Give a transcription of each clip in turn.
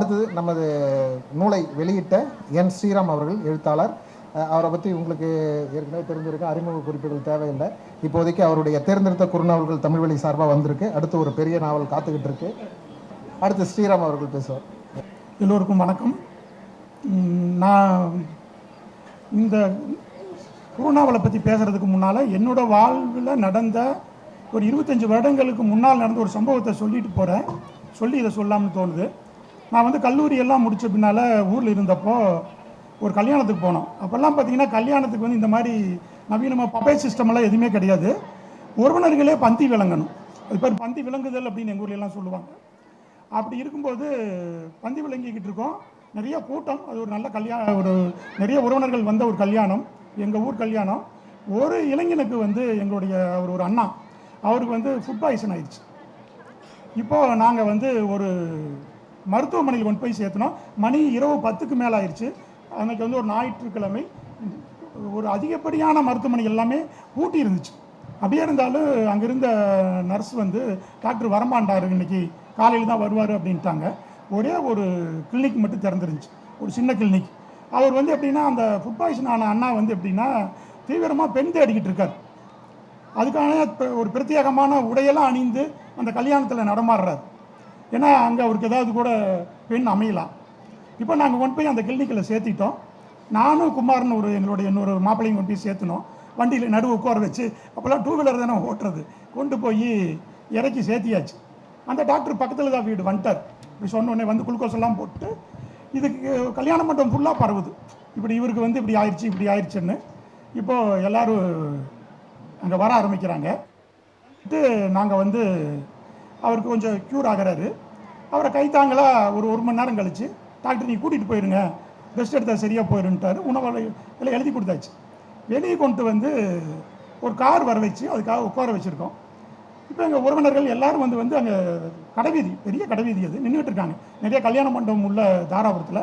அடுத்தது நமது நூலை வெளியிட்ட என் ஸ்ரீராம் அவர்கள் எழுத்தாளர். அவரை பற்றி உங்களுக்கு ஏற்கனவே தெரிஞ்சிருக்க அறிமுக குறிப்புகள் தேவையில்லை. இப்போதைக்கு அவருடைய தேர்ந்தெடுத்த குறுநாவல்கள் தமிழ் வழி சார்பாக வந்திருக்கு. அடுத்து ஒரு பெரிய நாவல் காத்துக்கிட்டு இருக்கு. அடுத்து ஸ்ரீராம் அவர்கள் பேசுவார். எல்லோருக்கும் வணக்கம். நான் இந்த குறுநாவலை பற்றி பேசுகிறதுக்கு முன்னால் என்னோட வாழ்வில் நடந்த ஒரு இருபத்தஞ்சி வருடங்களுக்கு முன்னால் நடந்த ஒரு சம்பவத்தை சொல்லிட்டு போகிறேன் சொல்லி இதை சொல்லாமல் தோணுது. நான் வந்து கல்லூரி எல்லாம் முடித்த பின்னால் ஊரில் இருந்தப்போ ஒரு கல்யாணத்துக்கு போனோம். அப்போல்லாம் பார்த்தீங்கன்னா கல்யாணத்துக்கு வந்து இந்த மாதிரி நவீனமாக பப்பை சிஸ்டமெல்லாம் எதுவுமே கிடையாது. உறவினர்களே பந்தி விளங்கணும். அது பேர் பந்தி விளங்குதல் அப்படின்னு எங்கள் ஊர்ல எல்லாம் சொல்லுவாங்க. அப்படி இருக்கும்போது பந்தி விளங்கிக்கிட்டு இருக்கோம். நிறைய கூட்டம் அது ஒரு நல்ல கல்யாணம் ஒரு நிறைய உறவினர்கள் வந்த ஒரு கல்யாணம் எங்கள் ஊர் கல்யாணம். ஒரு இளைஞனுக்கு வந்து எங்களுடைய அவர் ஒரு அண்ணா அவருக்கு வந்து ஃபுட் பாய்சன் ஆயிடுச்சு. இப்போ நாங்கள் வந்து ஒரு மருத்துவமனையில் கொண்டு போய் சேர்த்தனோம் மணி இரவு பத்துக்கு மேலே ஆயிடுச்சு அன்னைக்கு வந்து ஒரு ஞாயிற்றுக்கிழமை. ஒரு அதிகப்படியான மருத்துவமனை எல்லாமே பூட்டி இருந்துச்சு. அப்படியே இருந்தாலும் அங்கே இருந்த நர்ஸ் வந்து டாக்டர் வரமாண்டார் இன்னைக்கு காலையில் தான் வருவார் அப்படின்ட்டாங்க. ஒரே ஒரு கிளினிக் மட்டும் திறந்துருந்துச்சு. ஒரு சின்ன கிளினிக். அவர் வந்து எப்படின்னா அந்த ஃபுட் பாய்சன் ஆன அண்ணா வந்து எப்படின்னா தீவிரமாக பெண் தேடிக்கிட்டு இருக்கார். அதுக்கான ஒரு பிரத்யேகமான உடையெல்லாம் அணிந்து அந்த கல்யாணத்தில் நடமாடுறார். ஏன்னா அங்கே அவருக்கு ஏதாவது கூட பெண் அமையலாம். இப்போ நாங்கள் கொண்டு போய் அந்த கிளினிக்கில் சேர்த்திட்டோம். நானும் குமார்னு ஒரு எங்களுடைய இன்னொரு மாப்பிள்ளையும் கொண்டு போய் சேர்த்துனோம் வண்டியில் நடுவு உட்கார வச்சு அப்போல்லாம் டூ வீலர் தானே ஓட்டுறது. கொண்டு போய் இறக்கி சேர்த்தியாச்சு. அந்த டாக்டர் பக்கத்தில் தான் வீடு வந்துட்டார் இப்படி சொன்னோடனே வந்து குளுக்கோஸ் எல்லாம் போட்டு இதுக்கு கல்யாண மண்டபம் ஃபுல்லாக பரவுது. இப்படி இவருக்கு வந்து இப்படி ஆயிடுச்சு இப்படி ஆயிடுச்சுன்னு. இப்போது எல்லாரும் அங்கே வர ஆரம்பிக்கிறாங்க. நாங்கள் வந்து அவருக்கு கொஞ்சம் க்யூர் ஆகுறாரு. அவரை கைத்தாங்களா ஒரு ஒரு மணி நேரம் கழித்து டாக்டர் நீ கூட்டிகிட்டு போயிருங்க ரெஸ்ட் எடுத்தால் சரியாக போயிருன்ட்டாரு. உணவு எல்லாம் எழுதி கொடுத்தாச்சு. வெளியே கொண்டு வந்து ஒரு கார் வர வச்சு அதுக்காக உட்கார வச்சுருக்கோம். இப்போ எங்கள் உறவினர்கள் எல்லாரும் வந்து வந்து அங்கே கடைவீதி பெரிய கடைவீதி அது நின்றுட்டு இருக்காங்க. நிறைய கல்யாண மண்டபம் உள்ள தாராபுரத்தில்.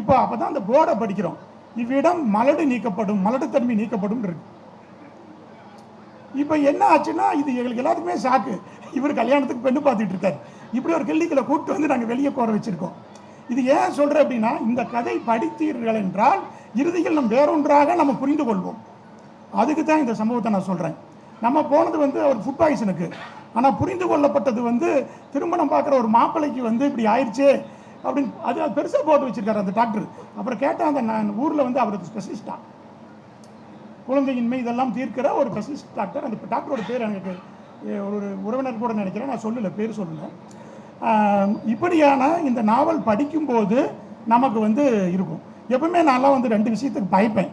இப்போ அப்போ தான் அந்த போர்டை படிக்கிறோம். இவ்விடம் மலடு நீக்கப்படும் மலடு தன்மை நீக்கப்படும் இருக்குது இப்போ என்ன ஆச்சுன்னா இது எங்களுக்கு எல்லாத்துக்குமே ஷாக்கு இவர் கல்யாணத்துக்கு பெண்ணு பார்த்துட்டு இருக்காரு. இப்படி ஒரு கிள்ளிக்கில் கூப்பிட்டு வந்து நாங்கள் வெளியே போற வச்சுருக்கோம். இது ஏன் சொல்கிறேன் அப்படின்னா இந்த கதை படித்தீர்கள் என்றால் இறுதியில் நம் வேறொன்றாக நம்ம புரிந்து கொள்வோம். அதுக்கு தான் இந்த சம்பவத்தை நான் சொல்கிறேன் நம்ம போனது வந்து அவர் ஃபுட் பாய்சனுக்கு ஆனால் புரிந்து கொள்ளப்பட்டது வந்து திருமணம் பார்க்குற ஒரு மாப்பிள்ளைக்கு வந்து இப்படி ஆயிடுச்சே அப்படின்னு அது பெருசாக போட்டு வச்சுருக்காரு அந்த டாக்டர் அப்புறம் கேட்டால் அந்த நான் ஊரில் வந்து அவருக்கு ஸ்பெஷலிஸ்டா குழந்தையின்மை இதெல்லாம் தீர்க்கிற ஒரு ஸ்பெஷலிஸ்ட் டாக்டர். அந்த டாக்டரோட பேர் எனக்கு ஒரு உறவினர் கூட நினைக்கிறேன். நான் சொல்லல பேர் சொல்லலை. இப்படியான இந்த நாவல் படிக்கும்போது நமக்கு வந்து இருக்கும். எப்பவுமே நான்லாம் வந்து ரெண்டு விஷயத்துக்கு பயப்பேன்.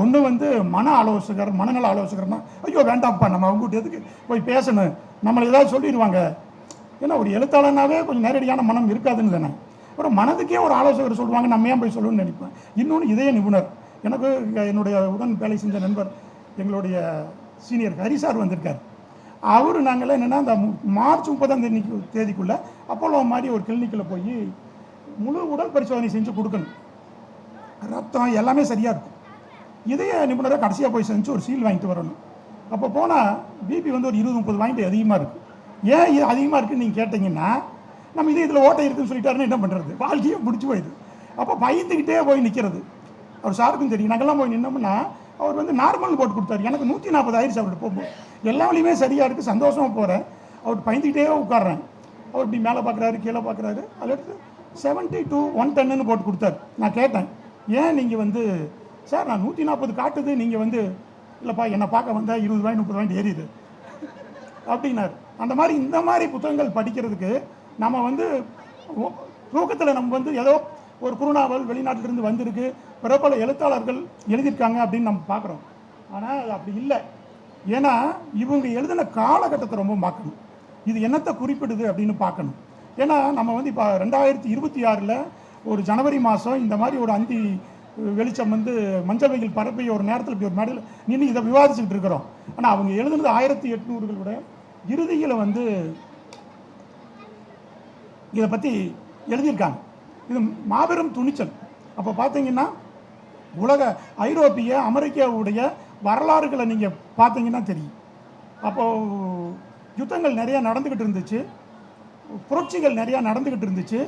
ஒன்று வந்து மன ஆலோசகர் மனநல ஆலோசகர்னா ஐயோ வேண்டாம்ப்பா நம்ம அவங்க எதுக்கு போய் பேசணும்? நம்மளை ஏதாவது சொல்லிடுவாங்க. ஏன்னா ஒரு எழுத்தாளனாவே கொஞ்சம் நேரடியான மனம் இருக்காதுன்னு தானே. அப்புறம் மனதுக்கே ஒரு ஆலோசகர் சொல்லுவாங்க நம்ம ஏன் போய் சொல்லணும்னு நினைப்பேன். இன்னொன்று இதய நிபுணர். எனக்கு என்னுடைய உடன் வேலை செஞ்ச நண்பர் எங்களுடைய சீனியர் ஹரி சார் வந்திருக்கார். அவர் நாங்களாம் என்னென்னா அந்த மு- மார்ச் முப்பதாம் தேதி தேதிக்குள்ளே அப்போலோ மாதிரி ஒரு கிளினிக்கில் போய் முழு உடல் பரிசோதனை செஞ்சு கொடுக்கணும். ரத்தம் எல்லாமே சரியாக இருக்கும். இதய நிபுணரை கடைசியாக போய் செஞ்சு ஒரு சீல் வாங்கிட்டு வரணும். அப்போ போனால் பிபி வந்து ஒரு இருபது முப்பது வாங்கிட்டு அதிகமாக இருக்குது ஏன் இது அதிகமாக இருக்குன்னு நீங்கள் கேட்டிங்கன்னா நம்ம இது இதில் ஓட்டை இருக்குன்னு சொல்லிட்டாருன்னு என்ன பண்ணுறது வாழ்க்கையே பிடிச்சி போயிடுது. அப்போ பயந்துக்கிட்டே போய் நிற்கிறது அவர் சாருக்கும் தெரியும். நாங்கள்லாம் போய் நின்னோம்னா அவர் வந்து நார்மல் போட்டு கொடுத்தாரு. எனக்கு நூற்றி நாற்பது ஆயிடுச்சு அவர்கிட்ட போகும்போது. எல்லா வழியுமே சரியாக இருக்குது சந்தோஷமாக போகிறேன் அவர் பயந்துக்கிட்டே உட்கார்றேன் அவர் இப்படி மேலே பார்க்குறாரு கீழே பார்க்குறாரு. அதில் எடுத்து செவன்ட்டி டூ ஒன் டென்னு போட்டு கொடுத்தாரு. நான் கேட்டேன் ஏன் நீங்கள் வந்து சார் நான் நூற்றி நாற்பது காட்டுது. நீங்கள் வந்து இல்லைப்பா என்னை பார்க்க வந்தால் இருபது ரூபாய் முப்பது ரூபாய் ஏறிது அப்படின்னாரு. அந்த மாதிரி இந்த மாதிரி புத்தகங்கள் படிக்கிறதுக்கு நம்ம வந்து தூக்கத்தில் நம்ம வந்து ஏதோ ஒரு குறுநாவல் வெளிநாட்டிலிருந்து வந்திருக்கு. பிரபல எழுத்தாளர்கள் எழுதியிருக்காங்க அப்படின்னு நம்ம பார்க்குறோம். ஆனால் அது அப்படி இல்லை. ஏன்னா இவங்க எழுதின காலகட்டத்தை ரொம்ப பார்க்கணும் இது என்னத்தை குறிப்பிடுது அப்படின்னு பார்க்கணும். ஏன்னா நம்ம வந்து இப்போ ரெண்டாயிரத்தி இருபத்தி ஆறில் ஒரு ஜனவரி மாதம் இந்த மாதிரி ஒரு அந்தி வெளிச்சம் வந்து மஞ்சள் வெயில் பரப்பி ஒரு நேரத்தில் இப்படி ஒரு மேடையில் நின்று இதை விவாதிச்சுட்டு இருக்கிறோம். ஆனால் அவங்க எழுதுனது ஆயிரத்தி எட்நூறுகளோட இறுதியில் வந்து இதை பற்றி எழுதியிருக்காங்க. இது மாபெரும் துணிச்சல். அப்போ பார்த்தீங்கன்னா உலக ஐரோப்பிய அமெரிக்காவுடைய வரலாறுகளை நீங்கள் பார்த்தீங்கன்னா தெரியும். அப்போது யுத்தங்கள் நிறையா நடந்துக்கிட்டு இருந்துச்சு. புரட்சிகள் நிறையா நடந்துக்கிட்டு இருந்துச்சு.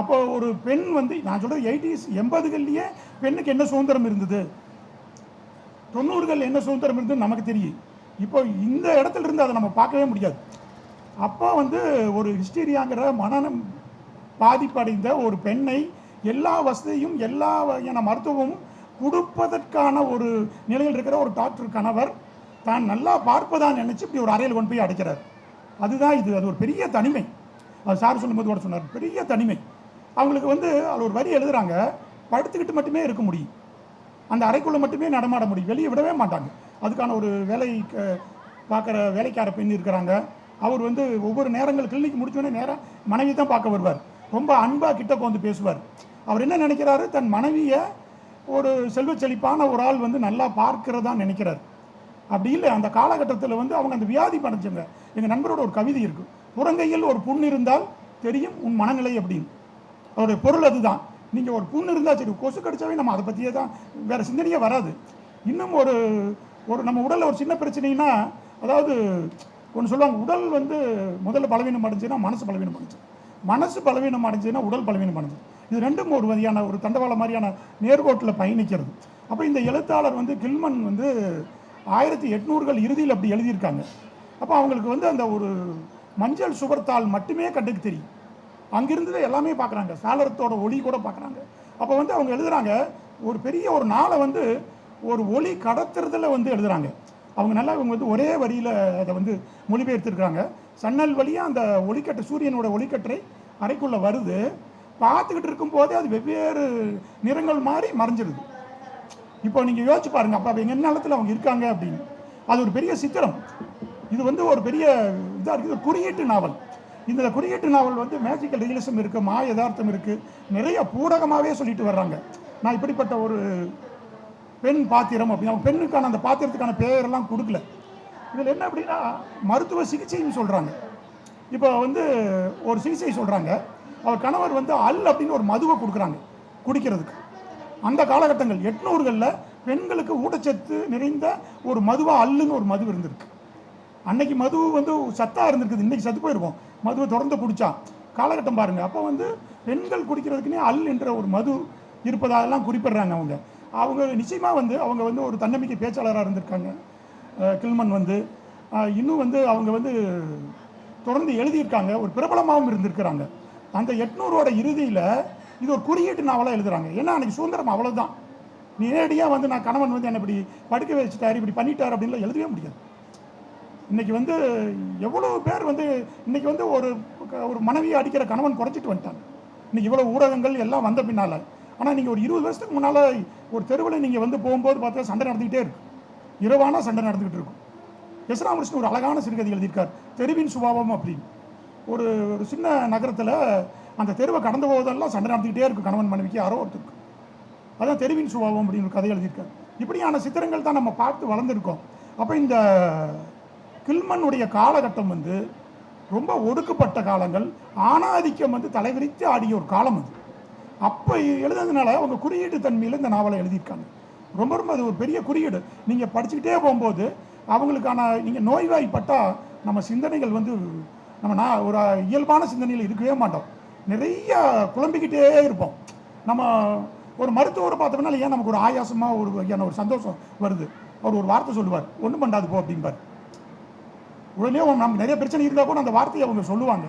அப்போ ஒரு பெண் வந்து நான் சொல்கிறது எயிட்டிஸ் எண்பதுகள்லேயே பெண்ணுக்கு என்ன சுதந்திரம் இருந்தது? தொண்ணூறுகள் என்ன சுதந்திரம் இருந்தது நமக்கு தெரியும். இப்போ இந்த இடத்துல இருந்து அதை நம்ம பார்க்கவே முடியாது. அப்போ வந்து ஒரு ஹிஸ்டீரியாங்கிற மனநம் பாதிப்படைந்த ஒரு பெண்ணை எல்லா வசதியும் எல்லா வகையான மருத்துவமும் கொடுப்பதற்கான ஒரு நிலையில் இருக்கிற ஒரு டாக்டர் கணவர் தான் நல்லா பார்ப்பதான் நினச்சி இப்படி ஒரு அறையில் கொண்டு போய் அடைக்கிறார். அதுதான் இது. அது ஒரு பெரிய தனிமை. அது சார் சொல்லும்போது கூட சொன்னார். பெரிய தனிமை. அவங்களுக்கு வந்து அதில் ஒரு வரி எழுதுகிறாங்க படுத்துக்கிட்டு மட்டுமே இருக்க முடியும். அந்த அறைக்குள்ளே மட்டுமே நடமாட முடியும். வெளியே விடவே மாட்டாங்க. அதுக்கான ஒரு வேலை பார்க்குற வேலைக்கார பெண் இருக்கிறாங்க. அவர் வந்து ஒவ்வொரு நேரங்கள் கிளினிக் முடிச்சோடனே நேரம் மனைவி தான் பார்க்க வருவார். ரொம்ப அன்பாக கிட்ட வந்து பேசுவார். அவர் என்ன நினைக்கிறாரு? தன் மனைவியை ஒரு செல்வச் செழிப்பான ஒரு ஆள் வந்து நல்லா பார்க்கிறதா நினைக்கிறார். அப்படி இல்லை அந்த காலகட்டத்தில் வந்து அவங்க அந்த வியாதி படைச்சவங்க எங்கள் நண்பரோட ஒரு கவிதை இருக்கு. புறங்கையில் ஒரு புண் இருந்தால் தெரியும் உன் மனநிலை அப்படின்னு. அவருடைய பொருள் அதுதான். நீங்கள் ஒரு புண் இருந்தால் சரி கொசு கடிச்சாவே நம்ம அதை பற்றியே தான் வேறு சிந்தனையே வராது. இன்னும் ஒரு ஒரு நம்ம உடலில் ஒரு சின்ன பிரச்சனைனா அதாவது ஒன்று சொல்லுவாங்க உடல் வந்து முதல்ல பலவீனம் அடைஞ்சுன்னா மனசு பலவீனம் அடைஞ்சு மனசு பலவீனம் அடைஞ்சதுன்னா உடல் பலவீனம் அடைஞ்சது. இது ரெண்டும் ஒரு வகையான ஒரு தண்டவாளம் மாதிரியான நேர்கோட்டில் பயணிக்கிறது. அப்போ இந்த எழுத்தாளர் வந்து கில்மன் வந்து ஆயிரத்தி எட்நூறுகள் இறுதியில் அப்படி எழுதியிருக்காங்க. அப்போ அவங்களுக்கு வந்து அந்த ஒரு மஞ்சள் சுவர்த்தாள் மட்டுமே கண்டுக்கு தெரியும். அங்கிருந்து எல்லாமே பார்க்குறாங்க. சாளரத்தோட ஒளி கூட பார்க்குறாங்க. அப்போ வந்து அவங்க எழுதுகிறாங்க ஒரு பெரிய ஒரு நாளை வந்து ஒரு ஒளி கடத்துறதுல வந்து எழுதுறாங்க. அவங்க நல்லா இவங்க வந்து ஒரே வரியில் அதை வந்து மொழிபெயர்த்திருக்கிறாங்க. சன்னல் வழியாக அந்த ஒளிக்கட்டு சூரியனோட ஒளிக்கற்றை அறைக்குள்ளே வருது. பார்த்துக்கிட்டு இருக்கும்போதே அது வெவ்வேறு நிறங்கள் மாறி மறைஞ்சிருது. இப்போ நீங்கள் யோசிச்சு பாருங்கள் அப்போ அவங்க என்ன நிலத்தில் அவங்க இருக்காங்க அப்படின்னு. அது ஒரு பெரிய சித்திரம். இது வந்து ஒரு பெரிய இதாக இருக்குது ஒரு குறியீட்டு நாவல். இந்த குறியீட்டு நாவல் வந்து மேஜிக்கல் ரியலிசம் இருக்குது மா யதார்த்தம் இருக்குது நிறைய பூடகமாகவே சொல்லிட்டு வர்றாங்க. நான் இப்படிப்பட்ட ஒரு பெண் பாத்திரம் அப்படின்னு அவங்க பெண்ணுக்கான அந்த பாத்திரத்துக்கான பெயரெல்லாம் கொடுக்கல. இதில் என்ன அப்படின்னா மருத்துவ சிகிச்சைன்னு சொல்கிறாங்க இப்போ வந்து ஒரு சிகிச்சை சொல்கிறாங்க அவர் கணவர் வந்து அல் அப்படின்னு ஒரு மதுவை கொடுக்குறாங்க குடிக்கிறதுக்கு. அந்த காலகட்டங்கள் எட்நூறுகளில் பெண்களுக்கு ஊட்டச்சத்து நிறைந்த ஒரு மதுவாக அல்லுன்னு ஒரு மது இருந்திருக்கு. அன்னைக்கு மது வந்து சத்தாக இருந்திருக்குது இன்றைக்கி சத்து போயிருக்கும். மதுவை தொடர்ந்து குடிச்சா. காலகட்டம் பாருங்கள் அப்போ வந்து பெண்கள் குடிக்கிறதுக்குனே அல் என்ற ஒரு மது இருப்பதாகலாம் குறிப்பிடுறாங்க அவங்க. அவங்க நிச்சயமாக வந்து அவங்க வந்து ஒரு தன்னம்பிக்கை பேச்சாளராக இருந்திருக்காங்க. கில்மன் வந்து இன்னும் வந்து அவங்க வந்து தொடர்ந்து எழுதியிருக்காங்க. ஒரு பிரபலமாகவும் இருந்திருக்கிறாங்க. அந்த எட்நூறோட இறுதியில் இது ஒரு குறியீட்டு நாவலாக எழுதுகிறாங்க ஏன்னா அன்றைக்கி சுதந்திரம் அவ்வளோதான் நேரடியாக வந்து நான் கணவன் வந்து என்னை இப்படி படுக்க வச்சுட்டார் இப்படி பண்ணிட்டார் அப்படின்லாம் எழுதவே முடியாது. இன்றைக்கி வந்து எவ்வளோ பேர் வந்து இன்றைக்கி வந்து ஒரு ஒரு மனைவியை அடிக்கிற கணவன் குறைச்சிட்டு வந்துட்டாங்க. இன்னைக்கு இவ்வளோ ஊடகங்கள் எல்லாம் வந்த பின்னால. ஆனால் நீங்கள் ஒரு இருபது வருஷத்துக்கு முன்னால் ஒரு தெருவில் நீங்கள் வந்து போகும்போது பார்த்தா சண்டை நடந்துக்கிட்டே இருக்கு. இரவான சண்டை நடந்துக்கிட்டு இருக்கும். எஸ் ராமகிருஷ்ணன் ஒரு அழகான சிறுகதை எழுதியிருக்கார். தெருவின் சுபாவம் அப்படின்னு. ஒரு ஒரு சின்ன நகரத்தில் அந்த தெருவை கடந்து போவதெல்லாம் சண்டை நடந்துக்கிட்டே இருக்கும் கணவன் மனைவிக்கு யாரோ ஒருத்தருக்கு. அதான் தெருவின் சுபாவம் அப்படின்னு ஒரு கதை எழுதியிருக்கார். இப்படியான சித்திரங்கள் தான் நம்ம பார்த்து வளர்ந்துருக்கோம். அப்போ இந்த கில்மனுடைய காலகட்டம் வந்து ரொம்ப ஒடுக்கப்பட்ட காலங்கள். ஆணாதிக்கம் வந்து தலைவிரித்து ஆடிய ஒரு காலம் அது. அப்போ எழுதுனதுனால அவங்க குறியீட்டு தன்மையில் இந்த நாவலை எழுதியிருக்காங்க. ரொம்ப ரொம்ப அது ஒரு பெரிய குறியீடு. நீங்கள் படிச்சுக்கிட்டே போகும்போது அவங்களுக்கான நீங்கள் நோய்வாய்ப்பட்டால் நம்ம சிந்தனைகள் வந்து நம்ம நான் ஒரு இயல்பான சிந்தனையில் இருக்கவே மாட்டோம். நிறைய குழம்பிக்கிட்டே இருப்போம். நம்ம ஒரு மருத்துவரை பார்த்தோம்னா ஏன் நமக்கு ஒரு ஆயாசமாக ஒரு வகையான ஒரு சந்தோஷம் வருது. அவர் ஒரு வார்த்தை சொல்லுவார். ஒன்றும் பண்ணாது போ அப்படிம்பார். உடனே நம்ம நமக்கு நிறைய பிரச்சனை இருந்தால் கூட அந்த வார்த்தையை அவங்க சொல்லுவாங்க.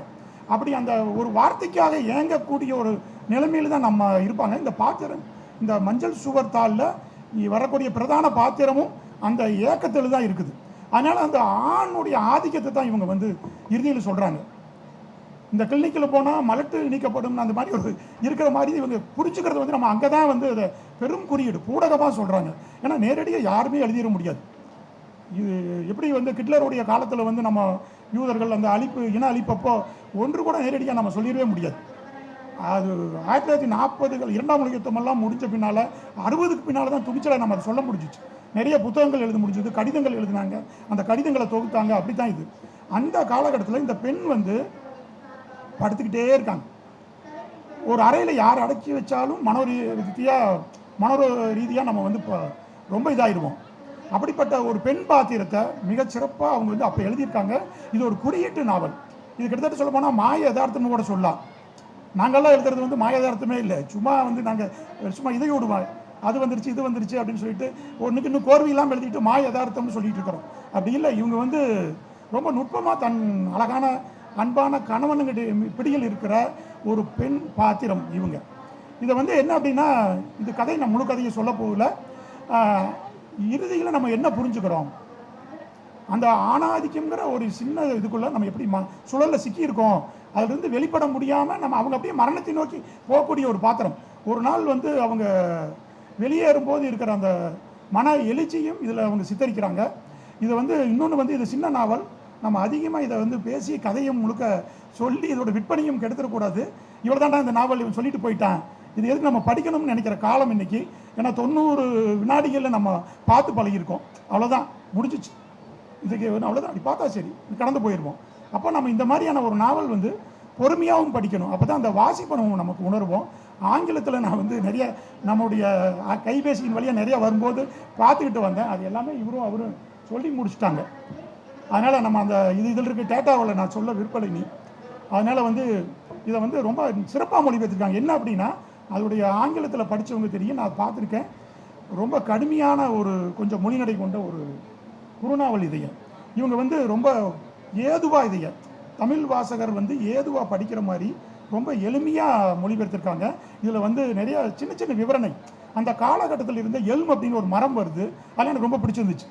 அப்படி அந்த ஒரு வார்த்தைக்காக ஏங்கக்கூடிய ஒரு நிலைமையில் தான் நம்ம இருப்பாங்க. இந்த பாத்திரம் இந்த மஞ்சள் சுவர் தாளில் வரக்கூடிய பிரதான பாத்திரமும் அந்த ஏக்கத்தில் தான் இருக்குது. அதனால் அந்த ஆணுடைய ஆதிக்கத்தை தான் இவங்க வந்து இறுதியில் சொல்கிறாங்க இந்த கிளினிக்கில் போனால் மலட்டு நீக்கப்படும் அந்த மாதிரி ஒரு இருக்கிற மாதிரி இவங்க புரிஞ்சுக்கிறது வந்து நம்ம அங்கே தான் வந்து அதை பெரும் குறியீடு பூடகமாக சொல்கிறாங்க ஏன்னா நேரடியாக யாருமே எழுதிட முடியாது. இது எப்படி வந்து கிட்லருடைய காலத்தில் வந்து நம்ம யூதர்கள் அந்த அழிப்பு இன அழிப்பப்போ ஒன்று கூட நேரடியாக நம்ம சொல்லிடவே முடியாது. அது ஆயிரத்தி தொள்ளாயிரத்தி நாற்பதுகள் இரண்டாம் உலக யுத்தமெல்லாம் முடிஞ்ச பின்னால் அறுபதுக்கு பின்னால் தான் துணிச்சலை நம்ம அதை சொல்ல முடிஞ்சிச்சு. நிறைய புத்தகங்கள் எழுத முடிஞ்சது கடிதங்கள் எழுதினாங்க. அந்த கடிதங்களை தொகுத்தாங்க. அப்படி தான் இது. அந்த காலகட்டத்தில் இந்த பெண் வந்து படுத்துக்கிட்டே இருக்காங்க. ஒரு அறையில் யார் அடக்கி வச்சாலும் மனோ ரீதியாக மனோ ரீதியாக நம்ம வந்து இப்போ ரொம்ப இதாகிடுவோம் அப்படிப்பட்ட ஒரு பெண் பாத்திரத்தை மிகச்சிறப்பாக அவங்க வந்து அப்போ எழுதியிருக்காங்க. இது ஒரு குறியீட்டு நாவல். இது கிட்டத்தட்ட சொல்ல போனால் மாய யதார்த்தம்னு கூட சொல்லலாம். நாங்கள்லாம் எழுதுறது வந்து மாயதார்த்தமே இல்லை. சும்மா வந்து நாங்கள் சும்மா இதை விடுவாங்க அது வந்துருச்சு இது வந்துருச்சு அப்படின்னு சொல்லிட்டு ஒன்றுக்கு இன்னும் கோர்வை இல்லாமல் எழுதிட்டு மாய யதார்த்தம்னு சொல்லிட்டு இருக்கிறோம். அப்படி இல்லை இவங்க வந்து ரொம்ப நுட்பமாக தன் அழகான அன்பான கணவனுங்கிட்ட பிடியில் இருக்கிற ஒரு பெண் பாத்திரம் இவங்க. இதை வந்து என்ன அப்படின்னா இந்த கதை நான் முழு கதையை சொல்ல போகல. இறுதியில் நம்ம என்ன புரிஞ்சுக்கிறோம்? அந்த ஆணாதிக்கம்ங்கிற ஒரு சின்ன இதுக்குள்ளே நம்ம எப்படி ம சுழலில் சிக்கியிருக்கோம்? அதிலிருந்து வெளிப்பட முடியாமல் நம்ம அவங்க அப்படியே மரணத்தை நோக்கி போகக்கூடிய ஒரு பாத்திரம். ஒரு நாள் வந்து அவங்க வெளியேறும்போது இருக்கிற அந்த மன எழுச்சியும் இதில் அவங்க சித்தரிக்கிறாங்க. இது வந்து இன்னொன்று வந்து இது சின்ன நாவல். நம்ம அதிகமாக இதை வந்து பேசி கதையும் முழுக்க சொல்லி இதோட விற்பனையும் கெடுத்துடக்கூடாது இவ்வளோ தாண்டா இந்த நாவல் இவன் சொல்லிட்டு போயிட்டான். இது எதுக்கு நம்ம படிக்கணும்னு நினைக்கிற காலம் இன்னைக்கு. ஏன்னா தொண்ணூறு வினாடிகளில் நம்ம பார்த்து பழகியிருக்கோம். அவ்வளோதான் முடிஞ்சிச்சு. இதுக்கு அவ்வளோதான் அப்படி பார்த்தா சரி. கடந்து போயிடுவோம் அப்போ நம்ம இந்த மாதிரியான ஒரு நாவல் வந்து பொறுமையாகவும் படிக்கணும். அப்போ தான் அந்த வாசிப்பணம் நமக்கு உணர்வோம். ஆங்கிலத்தில் நான் வந்து நிறைய நம்முடைய கைபேசியின் வழியாக நிறைய வரும்போது பார்த்துக்கிட்டு வந்தேன். அது எல்லாமே இவரும் அவரும் சொல்லி முடிச்சுட்டாங்க. அதனால் நம்ம அந்த இது இதில் இருக்க டேட்டாவில் நான் சொல்ல விருப்பலை நீ. அதனால் வந்து இதை வந்து ரொம்ப சிறப்பாக மொழிபெயர்த்திருக்காங்க. என்ன அப்படின்னா அதோடைய ஆங்கிலத்தில் படித்தவங்க தெரியும். நான் பார்த்துருக்கேன். ரொம்ப கடுமையான ஒரு கொஞ்சம் மொழிநடை கொண்ட ஒரு குறுநாவல் இதயம். இவங்க வந்து ரொம்ப ஏதுவாக இதைய. தமிழ் வாசகர் வந்து ஏதுவாக படிக்கிற மாதிரி ரொம்ப எளிமையாக மொழிபெயர்த்திருக்காங்க. இதில் வந்து நிறைய சின்ன சின்ன விவரணை. அந்த காலகட்டத்தில் இருந்த எல்ம் அப்படின்னு ஒரு மரம் வருது. அதெல்லாம் எனக்கு ரொம்ப பிடிச்சிருந்துச்சு.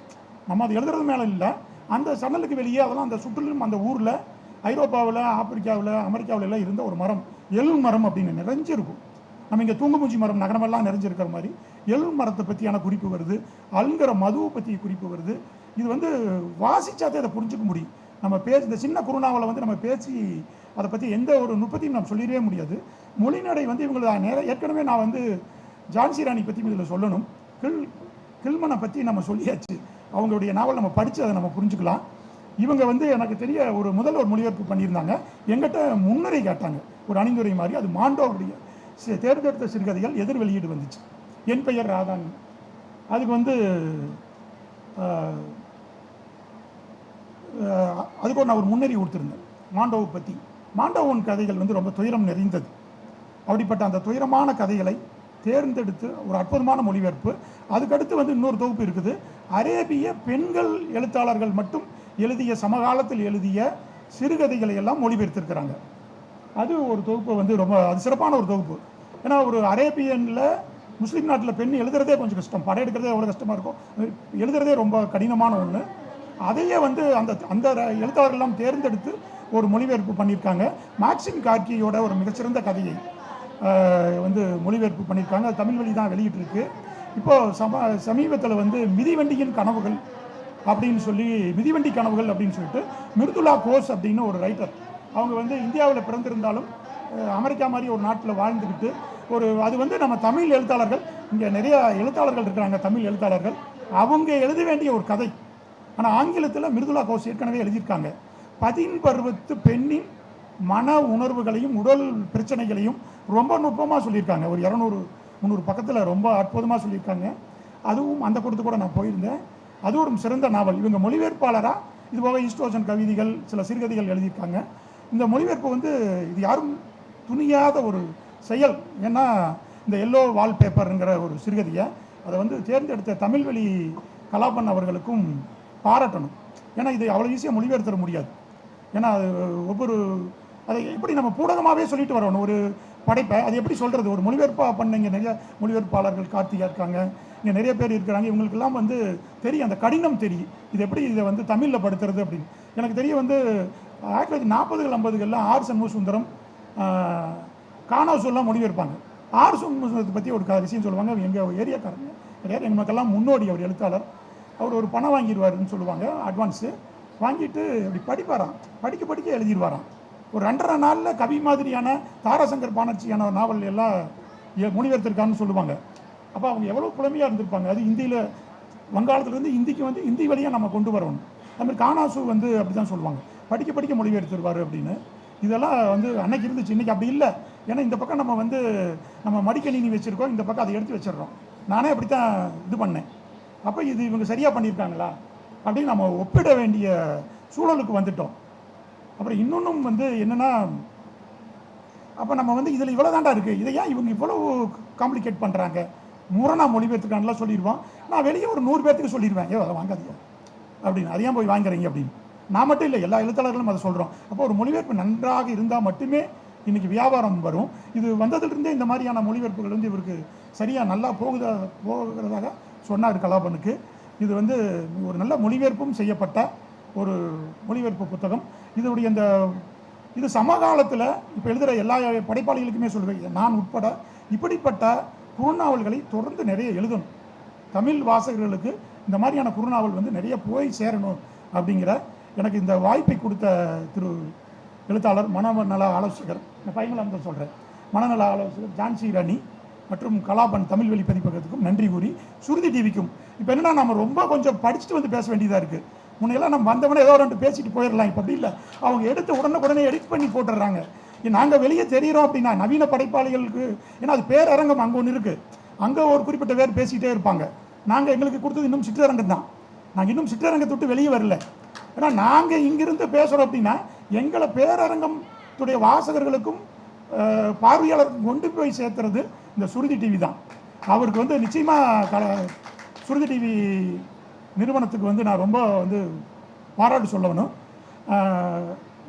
நம்ம அது எழுதுறது மேலே இல்லை. அந்த சன்னலுக்கு வெளியே அதெல்லாம் அந்த சுற்றிலும் அந்த ஊரில் ஐரோப்பாவில் ஆப்பிரிக்காவில் அமெரிக்காவில் எல்லாம் இருந்த ஒரு மரம். எல் மரம் அப்படின்னு நிறைஞ்சிருக்கும். நம்ம இங்கே தூங்குமூச்சி மரம் நகரமெல்லாம் நிறைஞ்சிருக்கிற மாதிரி எல் மரத்தை பற்றியான குறிப்பு வருது. அல்கிற மதுவை பற்றி குறிப்பு வருது. இது வந்து வாசிச்சாதே அதை புரிஞ்சுக்க முடியும். நம்ம பேசி இந்த சின்ன குறுநாவலை வந்து நம்ம பேசி அதை பற்றி எந்த ஒரு நுட்பத்தையும் நம்ம சொல்லிடவே முடியாது. மொழிநடை வந்து இவங்களை நேர ஏற்கனவே நான் வந்து ஜான்சி ராணி பற்றி இதில் சொல்லணும். கில் கில்மனை பற்றி நம்ம சொல்லியாச்சு. அவங்களுடைய நாவல் நம்ம படித்து அதை நம்ம புரிஞ்சுக்கலாம். இவங்க வந்து எனக்கு தெரிய ஒரு முதல் ஒரு மொழிபெயர்ப்பு பண்ணியிருந்தாங்க. எங்கிட்ட முன்னுரை கேட்டாங்க. ஒரு அணிந்துரை மாதிரி. அது மாண்டோவுடைய தேர்ந்தெடுத்த சிறுகதைகள் எதிர் வெளியீடு வந்துச்சு. என் பெயர் ராதான். அதுக்கு வந்து அதுக்கு நான் ஒரு முன்னறி கொடுத்துருந்தேன். மாண்டவை பற்றி மாண்டவன் கதைகள் வந்து ரொம்ப துயரம் நிறைந்தது. அப்படிப்பட்ட அந்த துயரமான கதைகளை தேர்ந்தெடுத்து ஒரு அற்புதமான மொழிபெயர்ப்பு. அதுக்கடுத்து வந்து இன்னொரு தொகுப்பு இருக்குது. அரேபிய பெண்கள் எழுத்தாளர்கள் மட்டும் எழுதிய சமகாலத்தில் எழுதிய சிறுகதைகளை எல்லாம் மொழிபெயர்த்திருக்கிறாங்க. அது ஒரு தொகுப்பு வந்து ரொம்ப அது சிறப்பான ஒரு தொகுப்பு. ஏன்னா ஒரு அரேபியனில் முஸ்லீம் நாட்டில் பெண் எழுதுறதே கொஞ்சம் கஷ்டம். படம் எடுக்கிறதே எவ்வளோ கஷ்டமாக இருக்கும். எழுதுறதே ரொம்ப கடினமான ஒன்று அதையே வந்து அந்த அந்த எழுத்தாளர்கள்லாம் தேர்ந்தெடுத்து ஒரு மொழிபெயர்ப்பு பண்ணியிருக்காங்க. மேக்சிம் கார்கியோட ஒரு மிகச்சிறந்த கதையை வந்து மொழிபெயர்ப்பு பண்ணியிருக்காங்க. அது தமிழ் வழி தான் வெளியிட்டிருக்கு. இப்போது சம சமீபத்தில் வந்து மிதிவண்டியின் கனவுகள் அப்படின்னு சொல்லி மிதிவண்டி கனவுகள் அப்படின்னு சொல்லிட்டு மிருதுலா கோஸ் அப்படின்னு ஒரு ரைட்டர் அவங்க வந்து இந்தியாவில் பிறந்திருந்தாலும் அமெரிக்கா மாதிரி ஒரு நாட்டில் வாழ்ந்துக்கிட்டு ஒரு அது வந்து நம்ம தமிழ் எழுத்தாளர்கள் இங்கே நிறையா எழுத்தாளர்கள் இருக்கிறாங்க தமிழ் எழுத்தாளர்கள். அவங்க எழுத வேண்டிய ஒரு கதை. ஆனால் ஆங்கிலத்தில் மிருதுலா கோஸ் ஏற்கனவே எழுதியிருக்காங்க. பதின் பருவத்து பெண்ணின் மன உணர்வுகளையும் உடல் பிரச்சனைகளையும் ரொம்ப நுட்பமாக சொல்லியிருக்காங்க. ஒரு இரநூறு முந்நூறு பக்கத்தில் ரொம்ப அற்புதமாக சொல்லியிருக்காங்க. அதுவும் அந்த கூட்டத்து கூட நான் போயிருந்தேன். அது ஒரு சிறந்த நாவல். இவங்க மொழிபெயர்ப்பாளராக இது போக ஈஸ்டோசன் கவிதைகள் சில சிறுகதைகள் எழுதியிருக்காங்க. இந்த மொழிபெயர்ப்பு வந்து இது யாரும் துணியாத ஒரு செயல். ஏன்னா இந்த எல்லோ வால்பேப்பருங்கிற ஒரு சிறுகதையை அதை வந்து தேர்ந்தெடுத்த தமிழ்வெளி கலாபன் அவர்களுக்கும் பாராட்டணும். ஏன்னா இது அவ்வளோ ஈஸியாக மொழிபெயர்த்திட முடியாது. ஏன்னா அது ஒவ்வொரு அதை எப்படி நம்ம பூடகமாகவே சொல்லிட்டு வரணும்? ஒரு படைப்பை அது எப்படி சொல்கிறது ஒரு மொழிபெயர்ப்பாக பண்ண இங்கே நிறைய மொழிபெயர்ப்பாளர்கள் கார்த்திகா இருக்காங்க. இங்கே நிறைய பேர் இருக்கிறாங்க. இவங்களுக்கெல்லாம் வந்து தெரியும். அந்த கடினம் தெரியும் இது எப்படி இதை வந்து தமிழில் படுத்துறது அப்படின்னு. எனக்கு தெரிய வந்து ஆயிரத்தி தொள்ளாயிரத்தி நாற்பதுகள் ஐம்பதுகளில் ஆர் சண்முக சுந்தரம் காணாசூர்லாம் மொழிபெயர்ப்பாங்க. ஆர் சண்முக சுந்தரத்தை பற்றி ஒரு க- விஷயம் சொல்லுவாங்க. எங்கள் ஏரியாக்காரங்க. கிடையாது எங்களுக்கெல்லாம் முன்னோடி அவர் எழுத்தாளர். அவர் ஒரு பணம் வாங்கிடுவாருன்னு சொல்லுவாங்க அட்வான்ஸு வாங்கிட்டு அப்படி படிப்பாராம். படிக்க படிக்க எழுதிடுவாராம். ஒரு ரெண்டரை நாளில் கவி மாதிரியான தாராசங்கர் பானர்ஜியான நாவல் எல்லாம் எ- மொழிபெயர்த்திருக்கான்னு சொல்லுவாங்க. அப்போ அவங்க எவ்வளோ புலமையாக இருந்திருப்பாங்க. அது ஹிந்தியில் வங்காளத்துலேருந்து இந்திக்கு வந்து இந்தி வழியாக நம்ம கொண்டு வரணும். அது மாதிரி காணாசு வந்து அப்படி தான் சொல்லுவாங்க. படிக்க படிக்க மொழிபெயர்த்துருவார் அப்படின்னு. இதெல்லாம் வந்து அன்னைக்கு இருந்துச்சு. இன்றைக்கி அப்படி இல்லை. ஏன்னா இந்த பக்கம் நம்ம வந்து நம்ம மடிக்கணினி வச்சுருக்கோம். இந்த பக்கம் அதை எடுத்து வச்சிடுறோம். நானே அப்படி தான் இது பண்ணேன். அப்போ இது இவங்க சரியாக பண்ணியிருக்காங்களா? அப்படின்னு நம்ம ஒப்பிட வேண்டிய சூழலுக்கு வந்துட்டோம். அப்புறம் இன்னொன்றும் வந்து என்னென்னா அப்போ நம்ம வந்து இதில் இவ்வளோ தாண்டா இருக்குது இதை ஏன் இவங்க இவ்வளவு காம்ப்ளிகேட் பண்ணுறாங்க முரணா மொழிபெயர்த்துக்கானலாம் சொல்லிடுவோம் நான் வெளியே ஒரு நூறு பேர்த்துக்கு சொல்லிடுவேன் ஏ அதை வாங்காதீங்க. அப்படின்னு. அதை ஏன் போய் வாங்குறீங்க அப்படின்னு. நான் மட்டும் இல்லை எல்லா எழுத்தாளர்களும் அதை சொல்கிறோம் அப்போ ஒரு மொழிபெயர்ப்பு நன்றாக இருந்தால் மட்டுமே இன்றைக்கி வியாபாரம் வரும். இது வந்ததிலிருந்தே இந்த மாதிரியான மொழிபெயர்ப்புகள் வந்து இவருக்கு சரியாக நல்லா போகுதா போகிறதாக சொன்னார் கலாபனுக்கு. இது வந்து ஒரு நல்ல மொழிபெயர்ப்பும் செய்யப்பட்ட ஒரு மொழிபெயர்ப்பு புத்தகம். இதனுடைய இந்த இது சமகாலத்தில் இப்போ எழுதுகிற எல்லா படைப்பாளிகளுக்குமே சொல்கிறேன் நான் உட்பட இப்படிப்பட்ட குறுநாவல்களை தொடர்ந்து நிறைய எழுதணும். தமிழ் வாசகர்களுக்கு இந்த மாதிரியான குறுநாவல் வந்து நிறைய போய் சேரணும் அப்படிங்கிற எனக்கு இந்த வாய்ப்பை கொடுத்த திரு எழுத்தாளர் மனநல ஆலோசகர் நான் தான் சொல்கிறேன் மனநல ஆலோசகர் ஜான்சி ராணி. மற்றும் கலாபன் தமிழ் வழி பதிப்பகத்துக்கும் நன்றி கூறி சுருதி டிவிக்கும். இப்போ என்னன்னா நம்ம ரொம்ப கொஞ்சம் படிச்சுட்டு வந்து பேச வேண்டியதாக இருக்குது முன்னையெல்லாம் நம்ம வந்தவனே ஏதோ ரெண்டு பேசிட்டு போயிடலாம். இப்போ அப்படி இல்லை. அவங்க எடுத்து உடனே உடனே எடிட் பண்ணி போட்டுடுறாங்க. நாங்கள் வெளியே தெரிகிறோம் அப்படின்னா நவீன படைப்பாளிகளுக்கு ஏன்னா அது பேரரங்கம் அங்கே ஒன்று இருக்குது அங்கே ஒரு குறிப்பிட்ட பேர் பேசிக்கிட்டே இருப்பாங்க. நாங்கள் எங்களுக்கு கொடுத்தது இன்னும் சிற்றரங்கம் தான். நாங்கள் இன்னும் சிற்றரங்கத்தை விட்டு வெளியே வரல. ஏன்னா நாங்கள் இங்கிருந்து பேசுகிறோம் அப்படின்னா எங்களை பேரரங்கத்துடைய வாசகர்களுக்கும் பார்வையாளருக்கும் கொண்டு போய் சேர்த்துறது இந்த சுருதி டிவி தான். அவருக்கு வந்து நிச்சயமாக கல சுருதி டிவி நிறுவனத்துக்கு வந்து நான் ரொம்ப வந்து பாராட்டு சொல்லணும்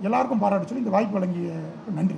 எல்லாருக்கும் பாராட்டு சொல்லி இந்த வாய்ப்பு வழங்கிய நன்றி.